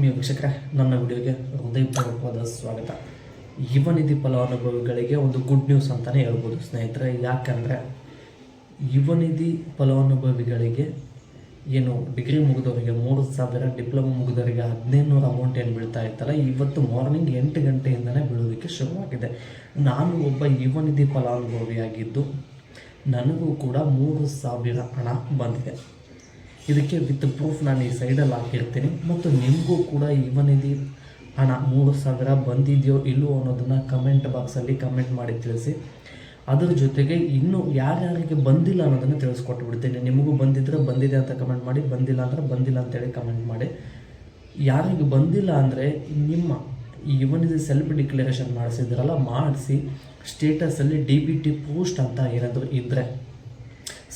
ಆತ್ಮೀಯ ವೀಕ್ಷಕರೇ, ನನ್ನ ವಿಡಿಯೋಗೆ ಹೃದಯಪೂರ್ವಕವಾದ ಸ್ವಾಗತ. ಯುವನಿಧಿ ಫಲಾನುಭವಿಗಳಿಗೆ ಒಂದು ಗುಡ್ ನ್ಯೂಸ್ ಅಂತಲೇ ಹೇಳ್ಬೋದು. ಸ್ನೇಹಿತರೆ, ಯಾಕಂದರೆ ಯುವನಿಧಿ ಫಲಾನುಭವಿಗಳಿಗೆ ಏನು ಡಿಗ್ರಿ ಮುಗಿದವರಿಗೆ, ಮೂರು ಸಾವಿರ ಡಿಪ್ಲೊಮಾ ಮುಗಿದವರಿಗೆ ಹದಿನೈದು ನೂರು ಅಮೌಂಟ್ ಏನು ಬೀಳ್ತಾ ಇತ್ತಲ್ಲ, ಇವತ್ತು ಮಾರ್ನಿಂಗ್ ಎಂಟು ಗಂಟೆಯಿಂದಲೇ ಬೀಳೋದಕ್ಕೆ ಶುರುವಾಗಿದೆ. ನಾನು ಒಬ್ಬ ಯುವನಿಧಿ ಫಲಾನುಭವಿಯಾಗಿದ್ದು, ನನಗೂ ಕೂಡ ಮೂರು ಸಾವಿರ ಹಣ ಬಂದಿದೆ. ಇದಕ್ಕೆ ವಿತ್ ಪ್ರೂಫ್ ನಾನು ಈ ಸೈಡಲ್ಲಿ ಹಾಕಿರ್ತೀನಿ. ಮತ್ತು ನಿಮಗೂ ಕೂಡ ಇವನಿಧಿ ಹಣ ಮೂರು ಸಾವಿರ ಬಂದಿದೆಯೋ ಇಲ್ಲವೋ ಅನ್ನೋದನ್ನು ಕಮೆಂಟ್ ಬಾಕ್ಸಲ್ಲಿ ಕಮೆಂಟ್ ಮಾಡಿ ತಿಳಿಸಿ. ಅದರ ಜೊತೆಗೆ ಇನ್ನೂ ಯಾರ್ಯಾರಿಗೆ ಬಂದಿಲ್ಲ ಅನ್ನೋದನ್ನು ತಿಳಿಸ್ಕೊಟ್ಟು ಬಿಡ್ತೀನಿ. ನಿಮಗೂ ಬಂದಿದ್ರೆ ಬಂದಿದೆ ಅಂತ ಕಮೆಂಟ್ ಮಾಡಿ, ಬಂದಿಲ್ಲ ಅಂದರೆ ಬಂದಿಲ್ಲ ಅಂತೇಳಿ ಕಮೆಂಟ್ ಮಾಡಿ. ಯಾರಿಗೆ ಬಂದಿಲ್ಲ ಅಂದರೆ ನಿಮ್ಮ ಇವನಿದು ಸೆಲ್ಫ್ ಡಿಕ್ಲರೇಷನ್ ಮಾಡಿಸಿದ್ರಲ್ಲ, ಮಾಡಿಸಿ ಸ್ಟೇಟಸಲ್ಲಿ ಡಿ ಬಿ ಟಿ ಪೋಸ್ಟ್ ಅಂತ ಏನಾದರೂ ಇದ್ದರೆ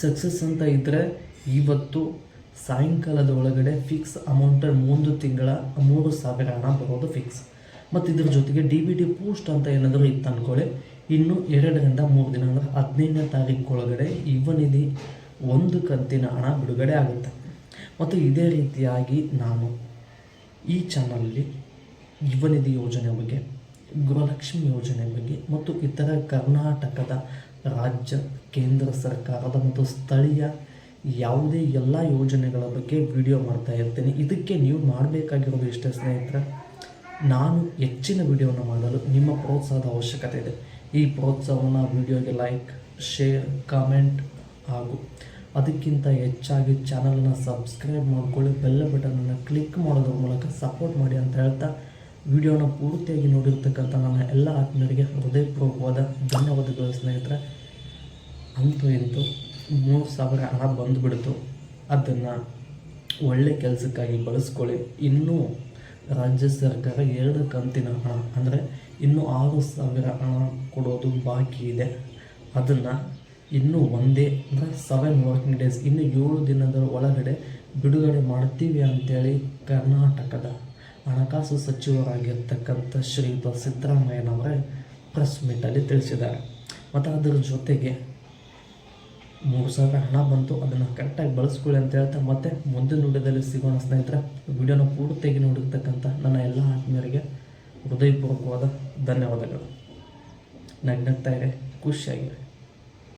ಸಕ್ಸಸ್ ಅಂತ ಇದ್ದರೆ ಇವತ್ತು ಸಾಯಂಕಾಲದ ಒಳಗಡೆ ಫಿಕ್ಸ್ ಅಮೌಂಟ್ ಮೂರು ತಿಂಗಳ, ಮೂರು ಸಾವಿರ ಹಣ ಬರೋದು ಫಿಕ್ಸ್ ಮತ್ತು ಇದ್ರ ಜೊತೆಗೆ ಡಿ ಬಿ ಡಿ ಪೋಸ್ಟ್ ಅಂತ ಏನಾದರೂ ಇತ್ತು ಅಂದ್ಕೊಳ್ಳಿ ಇನ್ನು ಎರಡರಿಂದ ಮೂರು ದಿನ ಅಂದರೆ ಹದಿನೈದನೇ ತಾರೀಕು ಒಳಗಡೆ ಇವನಿಧಿ ಒಂದು ಕಂತಿನ ಹಣ ಬಿಡುಗಡೆ ಆಗುತ್ತೆ. ಮತ್ತು ಇದೇ ರೀತಿಯಾಗಿ ನಾನು ಈ ಚಾನಲಲ್ಲಿ ಯುವನಿಧಿ ಯೋಜನೆ ಬಗ್ಗೆ, ಗೃಹಲಕ್ಷ್ಮಿ ಯೋಜನೆ ಬಗ್ಗೆ ಮತ್ತು ಇತರ ಕರ್ನಾಟಕದ ರಾಜ್ಯ, ಕೇಂದ್ರ ಸರ್ಕಾರದ ಮತ್ತು ಸ್ಥಳೀಯ ಯಾವುದೇ ಎಲ್ಲ ಯೋಜನೆಗಳ ಬಗ್ಗೆ ವಿಡಿಯೋ ಮಾಡ್ತಾ ಇರ್ತೀನಿ. ಇದಕ್ಕೆ ನೀವು ಮಾಡಬೇಕಾಗಿರೋದು ಇಷ್ಟೇ ಸ್ನೇಹಿತರೆ, ನಾನು ಹೆಚ್ಚಿನ ವಿಡಿಯೋನ ಮಾಡಲು ನಿಮ್ಮ ಪ್ರೋತ್ಸಾಹದ ಅವಶ್ಯಕತೆ ಇದೆ. ಈ ಪ್ರೋತ್ಸಾಹವನ್ನು ವಿಡಿಯೋಗೆ ಲೈಕ್ ಶೇರ್ ಕಾಮೆಂಟ್ ಹಾಗೂ ಅದಕ್ಕಿಂತ ಹೆಚ್ಚಾಗಿ ಚಾನಲನ್ನು ಸಬ್ಸ್ಕ್ರೈಬ್ ಮಾಡ್ಕೊಳ್ಳಿ. ಬೆಲ್ಲ ಬಟನನ್ನು ಕ್ಲಿಕ್ ಮಾಡೋದ್ರ ಮೂಲಕ ಸಪೋರ್ಟ್ ಮಾಡಿ ಅಂತ ಹೇಳ್ತಾ ವಿಡಿಯೋನ ಪೂರ್ತಿಯಾಗಿ ನೋಡಿರ್ತಕ್ಕಂಥ ನನ್ನ ಎಲ್ಲ ಆತ್ಮೀಯರಿಗೆ ಹೃದಯಪೂರ್ವಕವಾದ ಧನ್ಯವಾದಗಳು ಸ್ನೇಹಿತರೆ. ಅಂತೂ ಇಂತೂ ಮೂರು ಸಾವಿರ ಹಣ ಬಂದುಬಿಡ್ತು. ಅದನ್ನು ಒಳ್ಳೆ ಕೆಲಸಕ್ಕಾಗಿ ಬಳಸ್ಕೊಳ್ಳಿ. ಇನ್ನೂ ರಾಜ್ಯ ಸರ್ಕಾರ ಎರಡು ಕಂತಿನ ಹಣ, ಅಂದರೆ ಇನ್ನೂ ಆರು ಸಾವಿರ ಹಣ ಕೊಡೋದು ಬಾಕಿ ಇದೆ. ಅದನ್ನು ಇನ್ನೂ ಒಂದೇ, ಅಂದರೆ ಸೆವೆನ್ ವರ್ಕಿಂಗ್ ಡೇಸ್ ಇನ್ನು ಏಳು ದಿನದ ಒಳಗಡೆ ಬಿಡುಗಡೆ ಮಾಡ್ತೀವಿ ಅಂತೇಳಿ ಕರ್ನಾಟಕದ ಹಣಕಾಸು ಸಚಿವರಾಗಿರ್ತಕ್ಕಂಥ ಶ್ರೀಯುತ ಸಿದ್ದರಾಮಯ್ಯನವರೇ ಪ್ರೆಸ್ ಮೀಟಲ್ಲಿ ತಿಳಿಸಿದ್ದಾರೆ. ಮತ್ತು ಅದರ ಜೊತೆಗೆ ಮೂರು ಸಾವಿರ ಹಣ ಬಂತು. ಅದನ್ನು ಕರೆಕ್ಟಾಗಿ ಬಳಸ್ಕೊಳ್ಳಿ ಅಂತ ಹೇಳ್ತಾ ಮತ್ತೆ ಮುಂದಿನ ವಿಡಿಯೋದಲ್ಲಿ ಸಿಗೋಣ ಸ್ನೇಹಿತರೆ. ವಿಡಿಯೋನ ಪೂರ್ತಿಯಾಗಿ ನೋಡಿರ್ತಕ್ಕಂಥ ನನ್ನ ಎಲ್ಲ ಆತ್ಮೀಯರಿಗೆ ಹೃದಯಪೂರ್ವಕವಾದ ಧನ್ಯವಾದಗಳು. ನಗ್ನಗ್ತಾ ಇರಿ, ಖುಷಿಯಾಗಿರಿ.